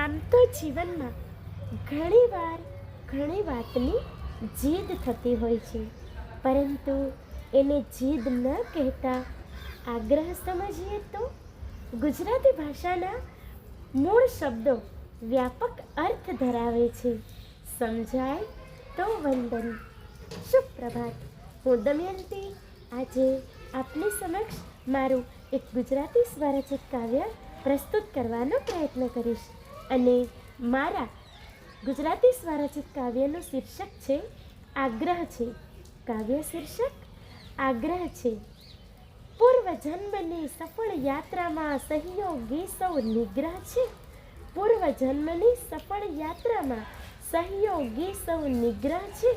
આમ તો જીવનમાં ઘણીવાર, ઘણી વાતની જીદ થતી હોય છે. પરંતુ એને જીદ ન કહેતા આગ્રહ સમજીએ તો ગુજરાતી ભાષાના મૂળ શબ્દો વ્યાપક અર્થ ધરાવે છે. સમજાય તો વંદન. શુભ પ્રભાત હું દમયંતી. આજે આપની સમક્ષ મારું એક ગુજરાતી સ્વરચિત કાવ્ય પ્રસ્તુત કરવાનો પ્રયત્ન કરીશ. અને મારા ગુજરાતી સ્વરચિત કાવ્યનું શીર્ષક છે, આગ્રહ છે. કાવ્ય શીર્ષક, આગ્રહ છે. પૂર્વ જન્મની સફળ યાત્રામાં સહયોગી સૌ નિગ્રહ છે. પૂર્વ જન્મની સફળ યાત્રામાં સહયોગી સૌ નિગ્રહ છે.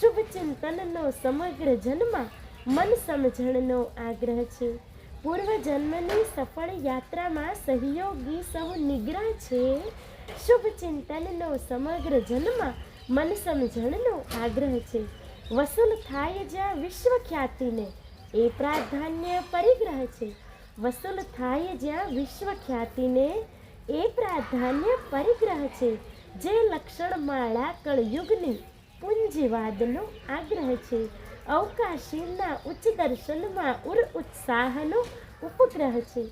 શુભ ચિંતનનો સમગ્ર જન્મ મન સમજણનો આગ્રહ છે. પૂર્વ જન્મની સફળ યાત્રામાં સહયોગી સૌ નિગ્રહ છે. શુભ ચિંતનનો સમગ્ર જન્મમાં મન સમજણનો આગ્રહ છે. વસૂલ થાય જ્યાં વિશ્વ ખ્યાતિને, એ પ્રાધાન્ય પરિગ્રહ છે. વસૂલ થાય જ્યાં વિશ્વ ખ્યાતિને, એ પ્રાધાન્ય પરિગ્રહ છે. જે લક્ષણ માળા કળયુગની પુંજીવાદનો આગ્રહ છે. અવકાશીના ઉચ્ચ દર્શનમાં ઉર ઉત્સાહનો ઉપગ્રહ છે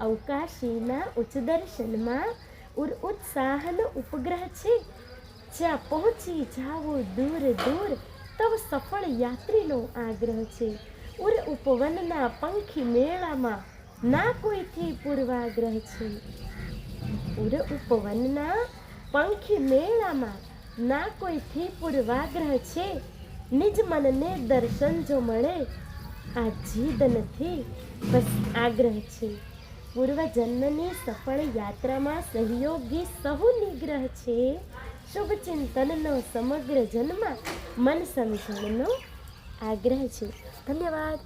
અવકાશીના ઉચ્ચ દર્શનમાં ઉર ઉત્સાહનો ઉપગ્રહ છે જ્યાં પહોંચી જાઓ દૂર દૂર તવ સફળ યાત્રીનો આગ્રહ છે ઉર ઉપવનના પંખી મેળામાં ના કોઈથી પૂર્વાગ્રહ છે ઉર ઉપવનના પંખી મેળામાં ના કોઈથી પૂર્વાગ્રહ છે નિજ મનને દર્શન જો મળે, આ જીદ નથી, બસ આગ્રહ છે. પૂર્વજન્મની સફળ યાત્રામાં સહયોગી સહુ નિગ્રહ છે. શુભ ચિંતનનો સમગ્ર જન્મ મન સમજણનો આગ્રહ છે. ધન્યવાદ.